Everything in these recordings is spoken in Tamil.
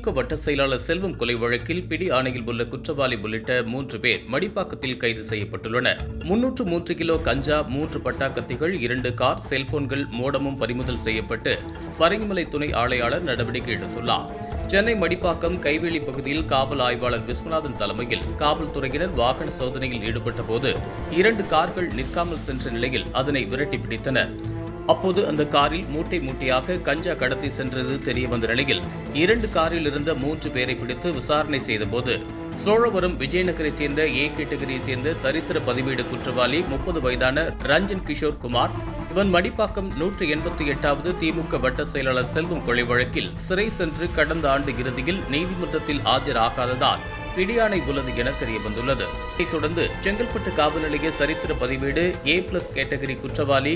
திமுக வட்ட செயலாளர் செல்வம் கொலை வழக்கில் பிடி ஆணையில் உள்ள குற்றவாளி உள்ளிட்ட மூன்று பேர் மடிப்பாக்கத்தில் கைது செய்யப்பட்டுள்ளனர். முன்னூற்று மூன்று கிலோ கஞ்சா மூன்று பட்டாக்கத்திகள் இரண்டு கார் செல்போன்கள் மோடமும் பறிமுதல் செய்யப்பட்டு பரங்கிமலை துணை ஆணையாளர் நடவடிக்கை எடுத்துள்ளார். சென்னை மடிப்பாக்கம் கைவேலி பகுதியில் காவல் ஆய்வாளர் விஸ்வநாதன் தலைமையில் காவல்துறையினர் வாகன சோதனையில் ஈடுபட்ட போது இரண்டு கார்கள் நிற்காமல் சென்ற நிலையில் அதனை விரட்டி பிடித்தனர். அப்போது அந்த காரில் மூட்டை மூட்டையாக கஞ்சா கடத்தி சென்றது தெரிய வந்த நிலையில் இரண்டு காரில் இருந்த மூன்று பேரை பிடித்து விசாரணை செய்தபோது சோழவரம் விஜயநகரை சேர்ந்த ஏ. கேட்டகரியை சேர்ந்த சரித்திர பதிவேடு குற்றவாளி முப்பது வயதான ரஞ்சன் கிஷோர் குமார் இவன் மடிப்பாக்கம் நூற்று எண்பத்தி எட்டாவது திமுக வட்ட செயலாளர் செல்வம் கொலை வழக்கில் சிறை சென்று கடந்த ஆண்டு இறுதியில் நீதிமன்றத்தில் ஆஜராகாததால் பிடியாணை உள்ளது என தெரிய வந்துள்ளது. இதைத் தொடர்ந்து செங்கல்பட்டு காவல் நிலைய சரித்திர பதிவேடு ஏ பிளஸ் கேட்டகரி குற்றவாளி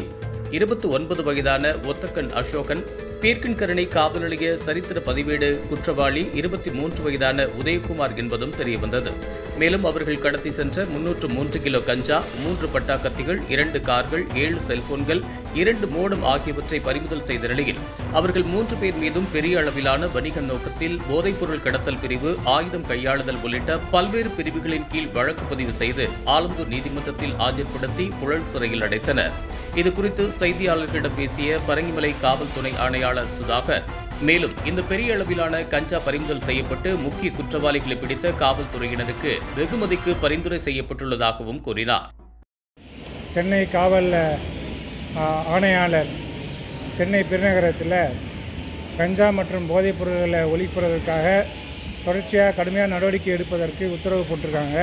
இருபத்தி ஒன்பது வயதான ஒத்தக்கன் அசோகன் பீர்க்கன்கரணை காவல் நிலைய சரித்திர பதிவேடு குற்றவாளி இருபத்தி மூன்று வயதான உதயகுமார் என்பதும் தெரியவந்தது. மேலும் அவர்கள் கடத்தி சென்ற முன்னூற்று மூன்று கிலோ கஞ்சா மூன்று பட்டாக்கத்திகள் இரண்டு கார்கள் ஏழு செல்போன்கள் இரண்டு மோடம் ஆகியவற்றை பறிமுதல் செய்த நிலையில் அவர்கள் மூன்று பேர் மீதும் பெரிய அளவிலான வணிக நோக்கத்தில் போதைப்பொருள் கடத்தல் பிரிவு ஆயுதம் கையாளுதல் உள்ளிட்ட பல்வேறு பிரிவுகளின் கீழ் வழக்கு பதிவு செய்து ஆலந்தூர் நீதிமன்றத்தில் ஆஜர்படுத்தி புழல் சிறையில் அடைத்தனர். இது குறித்து செய்தியாளர்களிடம் பேசிய பரங்கிமலை காவல் துணை ஆணையாளர் சுதாகர் மேலும் இந்த பெரிய அளவிலான கஞ்சா பறிமுதல் செய்யப்பட்டு முக்கிய குற்றவாளிகளை பிடித்த காவல்துறையினருக்கு வெகுமதிக்கு பரிந்துரை செய்யப்பட்டுள்ளதாகவும் கூறினார். சென்னை காவல் ஆணையாளர் சென்னை பெருநகரத்தில் கஞ்சா மற்றும் போதைப் பொருட்களை ஒழிப்பதற்காக தொடர்ச்சியாக கடுமையான நடவடிக்கை எடுப்பதற்கு உத்தரவு போட்டிருக்காங்க.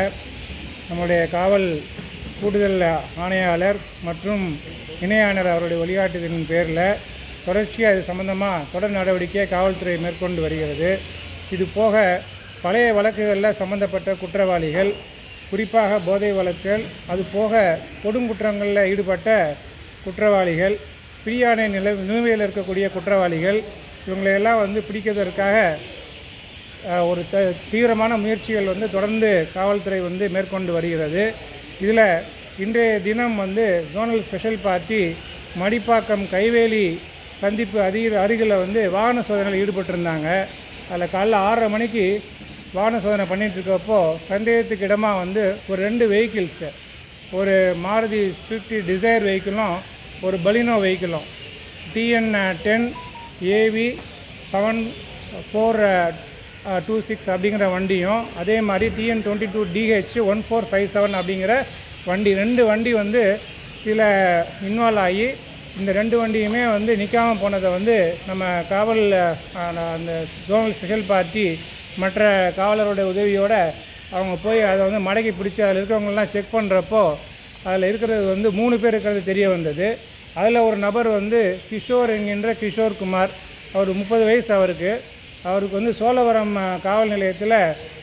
நம்முடைய காவல் கூடுதல் ஆணையாளர் மற்றும் இணை ஆணையர் அவருடைய வழிகாட்டுதலின் பேரில் தொடர்ச்சியாக இது சம்பந்தமாக தொடர் நடவடிக்கையை காவல்துறை மேற்கொண்டு வருகிறது. இது போக பழைய வழக்குகளில் சம்பந்தப்பட்ட குற்றவாளிகள் குறிப்பாக போதை வழக்குகள் அது போக கொடுங்குற்றங்களில் ஈடுபட்ட குற்றவாளிகள் பிரியாணை நில நிலுவையில் இருக்கக்கூடிய குற்றவாளிகள் இவங்களையெல்லாம் வந்து பிடிக்கிறதற்காக ஒரு த தீவிரமான முயற்சிகள் வந்து தொடர்ந்து காவல்துறை வந்து மேற்கொண்டு வருகிறது. இதில் இன்றைய தினம் வந்து zonal special party Madipakkam Kaiveli சந்திப்பு அதிக அருகில் வந்து வாகன சோதனையில் ஈடுபட்டிருந்தாங்க. அதில் காலைல ஆறரை மணிக்கு வாகன சோதனை பண்ணிகிட்ருக்கப்போ சந்தேகத்துக்கு இடமாக வந்து ஒரு ரெண்டு வெஹிக்கிள்ஸு ஒரு மாருதி ஸ்விஃப்டி டிசைர் வெஹிக்கிளும் ஒரு Baleno வெஹிக்கிளும் TN ten AV seven four two six அப்படிங்கிற வண்டியும் அதே மாதிரி TN twenty two DH one four five seven அப்படிங்கிற வண்டி. ரெண்டு வண்டி வந்து இதில் இன்வால்வ் ஆகி இந்த ரெண்டு வண்டியுமே வந்து நிற்காமல் போனதை வந்து நம்ம காவல் அந்த ஜோனல் ஸ்பெஷல் பார்ட்டி மற்ற காவலரோட உதவியோட அவங்க போய் அதை வந்து மடக்கி பிடிச்சி அதில் இருக்கிறவங்கெல்லாம் செக் பண்ணுறப்போ அதில் இருக்கிறது வந்து மூணு பேர் இருக்கிறது தெரிய வந்தது. அதில் ஒரு நபர் வந்து கிஷோர் என்கின்ற கிஷோர் குமார். அவர் முப்பது வயசு அவருக்கு. அவருக்கு வந்து சோழவரம் காவல் நிலையத்தில்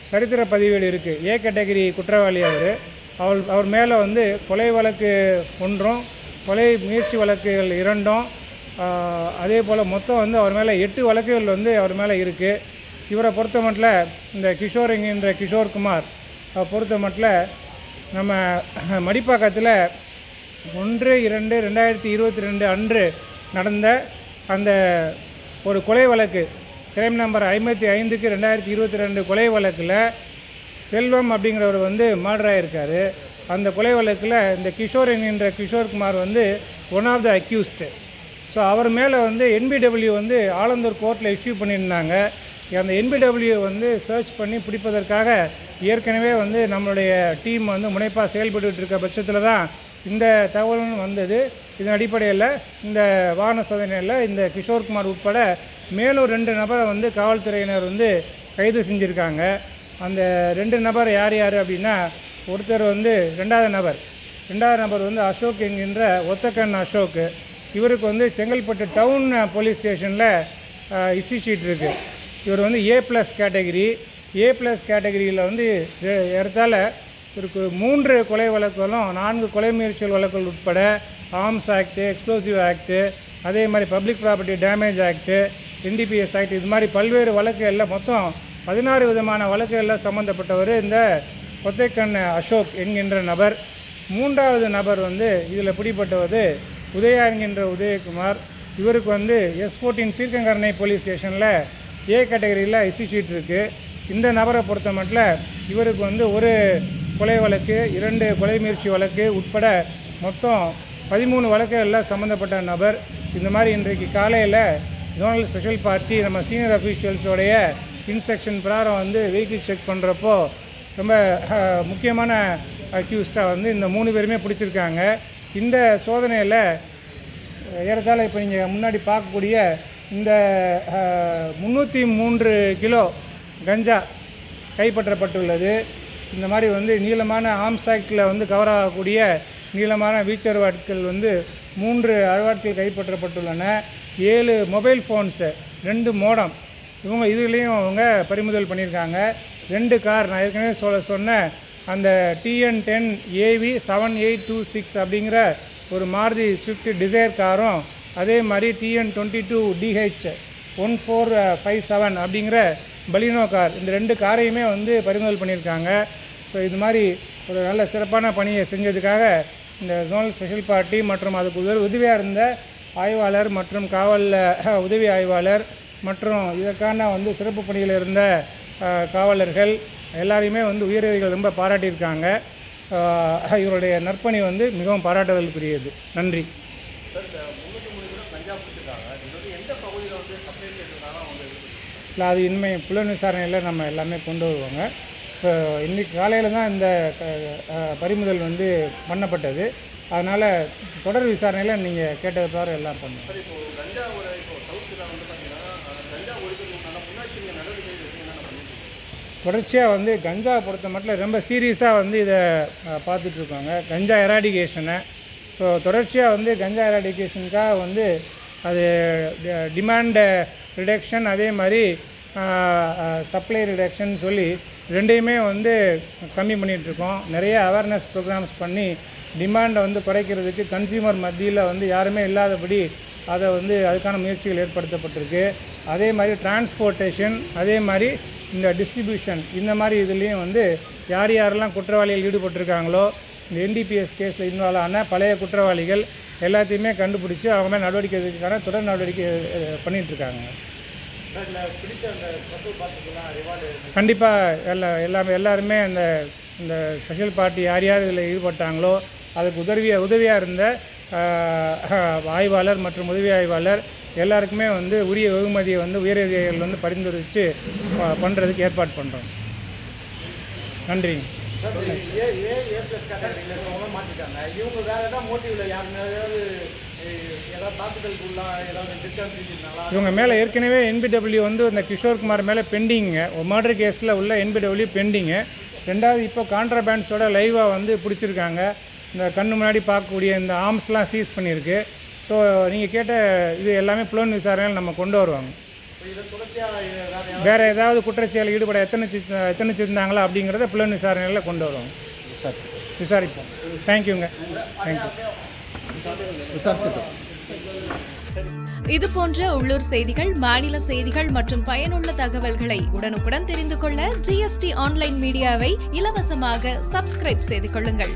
சரித்திர பதிவேடு இருக்குது ஏ கேட்டகரி குற்றவாளி அவர். அவர் அவர் மேலே வந்து கொலை வழக்கு ஒன்றும் கொலை முயற்சி வழக்குகள் இரண்டும் அதே போல் மொத்தம் வந்து அவர் மேலே எட்டு வழக்குகள் வந்து அவர் மேலே இருக்குது இவரை பொறுத்த மட்டில் இந்த கிஷோர் என்கின்ற கிஷோர் குமார் பொறுத்த மட்டில் நம்ம மடிப்பாக்கத்தில் ஒன்று இரண்டு ரெண்டாயிரத்தி இருபத்தி ரெண்டு அன்று நடந்த அந்த ஒரு கொலை வழக்கு கிரைம் நம்பர் ஐம்பத்தி ஐந்துக்கு ரெண்டாயிரத்தி இருபத்தி ரெண்டு கொலை வழக்கில் செல்வம் அப்படிங்கிறவர் வந்து மர்டர் அந்த கொலை வழக்கில் இந்த கிஷோர் என்கின்ற கிஷோர் குமார் வந்து one of the accused so அவர் மேலே வந்து என்பிடபிள்யூ வந்து ஆலந்தூர் கோர்ட்டில் இஷ்யூ பண்ணியிருந்தாங்க. அந்த என்பிடபிள்யூ வந்து சர்ச் பண்ணி பிடிப்பதற்காக ஏற்கனவே வந்து நம்மளுடைய டீம் வந்து முனைப்பாக செயல்பட்டு இருக்க பட்சத்தில் தான் இந்த தகவலும் வந்தது. இதன் அடிப்படையில் இந்த வாகன சோதனையில் இந்த கிஷோர்குமார் உட்பட மேலும் ரெண்டு நபரை வந்து காவல்துறையினர் வந்து கைது செஞ்சுருக்காங்க. அந்த ரெண்டு நபர் யார் யார் அப்படின்னா ஒருத்தர் வந்து ரெண்டாவது நபர். ரெண்டாவது நபர் வந்து அசோக் என்கின்ற ஒத்தக்கன் அசோக். இவருக்கு வந்து செங்கல்பட்டு டவுன் போலீஸ் ஸ்டேஷனில் இசி ஷீட் இருக்குது இவர் வந்து A plus category. A plus கேட்டகிரியில் வந்து ஏ- இவருக்கு மூன்று கொலை வழக்குகளும் நான்கு கொலை முயற்சிகள் வழக்குகள் உட்பட ஆர்ம்ஸ் ஆக்ட்டு எக்ஸ்ப்ளோசிவ் ஆக்ட்டு அதே மாதிரி public property damage act NDPS act இது மாதிரி பல்வேறு வழக்குகளில் மொத்தம் பதினாறு விதமான வழக்குகளில் சம்மந்தப்பட்டவர் இந்த கொத்தைக்கண் அசோக் என்கின்ற நபர். மூன்றாவது நபர் வந்து இதில் பிடிபட்டவது உதயா என்கின்ற உதயகுமார். இவருக்கு வந்து எஸ் ஃபோர்டீன் தீர்க்கங்கரணை போலீஸ் ஸ்டேஷனில் ஏ கேட்டகரியில் ஐசி ஷீட் இருக்குது இந்த நபரை பொறுத்த மட்டும் இவருக்கு வந்து ஒரு கொலை வழக்கு இரண்டு கொலை முயற்சி வழக்கு உட்பட மொத்தம் பதிமூணு வழக்குகளில் சம்மந்தப்பட்ட நபர். இந்த மாதிரி இன்றைக்கு காலையில் ஜோனல் ஸ்பெஷல் பார்ட்டி நம்ம சீனியர் அஃபீஷியல்ஸோடைய இன்ஸ்ட்ரக்ஷன் பிரகாரம் வந்து வெஹிக்கிள் செக் பண்ணுறப்போ ரொம்ப முக்கியமான அக்யூஸ்டாக வந்து இந்த மூணு பேருமே பிடிச்சிருக்காங்க. இந்த சோதனையில் ஏறத்தாழ இப்போ நீங்கள் முன்னாடி பார்க்கக்கூடிய இந்த முந்நூற்றி மூன்று கிலோ கஞ்சா கைப்பற்றப்பட்டுள்ளது. இந்த மாதிரி வந்து நீளமான ஆர்ம்ஸ் ஆக்டில் வந்து கவர் ஆகக்கூடிய நீளமான வீச்சருவாட்கள் வந்து மூன்று அறுவாட்கள் கைப்பற்றப்பட்டுள்ளன. ஏழு மொபைல் ஃபோன்ஸு ரெண்டு மோடம். இவங்க இதுலேயும் அவங்க பறிமுதல் பண்ணியிருக்காங்க. ரெண்டு கார். நான் ஏற்கனவே சொல்ல சொன்ன அந்த TN ten AV seven eight two six அப்படிங்கிற ஒரு மாருதி ஸ்விஃப்ட் டிசைர் காரும் அதே மாதிரி TN twenty two DH one four five seven அப்படிங்கிற பலினோ கார். இந்த ரெண்டு காரையுமே வந்து பறிமுதல் பண்ணியிருக்காங்க. ஸோ இது மாதிரி ஒரு நல்ல சிறப்பான பணியை செஞ்சதுக்காக இந்த ஜோனல் ஸ்பெஷல் பார்ட்டி மற்றும் அதுக்கு உதவி உதவியாக இருந்த ஆய்வாளர் மற்றும் காவலில் உதவி ஆய்வாளர் மற்றும் இதற்கான வந்து சிறப்பு பணியில் இருந்த காவலர்கள் எல்லாரையுமே வந்து உயரதிகள் ரொம்ப பாராட்டியிருக்காங்க. இவருடைய நற்பணி வந்து மிகவும் பாராட்டுதலுக்குரியது. நன்றி. இல்லை அது இனிமேல் புலன் விசாரணையில் நம்ம எல்லாமே கொண்டு வருவாங்க. இப்போ இன்னைக்கு காலையில் தான் இந்த பறிமுதல் வந்து பண்ணப்பட்டது. அதனால் தொடர் விசாரணையில் நீங்கள் கேட்டது தவிர எல்லாம் பண்ணுவோம் தொடர்ச்சியாக வந்து கஞ்சா பொறுத்த மட்டும் ரொம்ப சீரியஸாக வந்து இதை இருக்காங்க. கஞ்சா எராடிகேஷனை. ஸோ தொடர்ச்சியாக வந்து கஞ்சா எராடிகேஷனுக்காக வந்து அது டிமாண்ட் ரிடக்ஷன் அதே மாதிரி சப்ளை ரிடக்ஷன் சொல்லி ரெண்டையுமே வந்து கம்மி பண்ணிகிட்ருக்கோம் நிறைய அவேர்னஸ் ப்ரோக்ராம்ஸ் பண்ணி டிமாண்டை வந்து குறைக்கிறதுக்கு கன்சியூமர் மத்தியில் வந்து யாருமே இல்லாதபடி அதை வந்து அதுக்கான முயற்சிகள் ஏற்படுத்தப்பட்டிருக்கு. அதே மாதிரி டிரான்ஸ்போர்ட்டேஷன் அதே மாதிரி இந்த டிஸ்ட்ரிபியூஷன் இந்த மாதிரி இதுலேயும் வந்து யார் யாரெல்லாம் குற்றவாளிகள் ஈடுபட்டிருக்காங்களோ இந்த என்டிபிஎஸ் கேஸில் இன்வால்வ் ஆன பழைய குற்றவாளிகள் எல்லாத்தையுமே கண்டுபிடிச்சி அவங்க மேலே நடவடிக்கை எடுக்கிறதுக்கான தொடர் நடவடிக்கை பண்ணிகிட்ருக்காங்க இருக்காங்க கண்டிப்பாக எல்லா எல்லாமே எல்லாருமே அந்த இந்த ஸ்பெஷல் பார்ட்டி யார் யார் இதில் ஈடுபட்டாங்களோ அதுக்கு உதவியாக உதவியாக இருந்த ஆய்வாளர் மற்றும் உதவி ஆய்வாளர் எல்லாருக்குமே வந்து உரிய வெகுமதியை வந்து உயரதிகாரிகள் வந்து பரிந்துரைச்சு பண்ணுறதுக்கு ஏற்பாடு பண்ணுறோம் நன்றிங்க ஏ ஏ ஏ ப்ளஸ் கேட்டகரியில் இருக்கிறவங்க மாட்டிருக்காங்க. இவங்க வேற ஏதாவது மோட்டிவ்ல யாருன்னா ஏதாவது அஹ், ஏதாவது தாக்குதலுக்கு உள்ளா ஏதாவது டிஸ்டன்ஸ் இவங்க மேலே ஏற்கனவே என்பிடபிள்யூ வந்து இந்த கிஷோர்குமார் மேலே பெண்டிங்க மர்டர் கேஸில் உள்ள என்பிடபிள்யூ பெண்டிங்கு ரெண்டாவது இப்போ கான்ட்ராபேண்ட்ஸோட லைவாக வந்து பிடிச்சிருக்காங்க. இந்த கண்ணு முன்னாடி பார்க்கக்கூடிய இந்த ஆர்ம்ஸ்லாம் சீஸ் பண்ணியிருக்கு. ஸோ நீங்கள் கேட்ட இது எல்லாமே புலன் விசாரணையில் நம்ம கொண்டு வருவாங்க. வேற ஏதாவது குற்றச்செயல் ஈடுபட எத்தனை எத்தனை இருந்தாங்களா அப்படிங்கிறத புலன் விசாரணையில் கொண்டு வருவாங்க விசாரிச்சுட்டு விசாரிப்போம். தேங்க்யூங்க தேங்க்யூ விசாரிச்சுட்டு இது போன்ற உள்ளூர் செய்திகள் மாநில செய்திகள் மற்றும் பயனுள்ள தகவல்களை உடனுக்குடன் தெரிந்து கொள்ள ஜிஎஸ்டி ஆன்லைன் மீடியாவை இலவசமாக சப்ஸ்கிரைப் செய்து கொள்ளுங்கள்.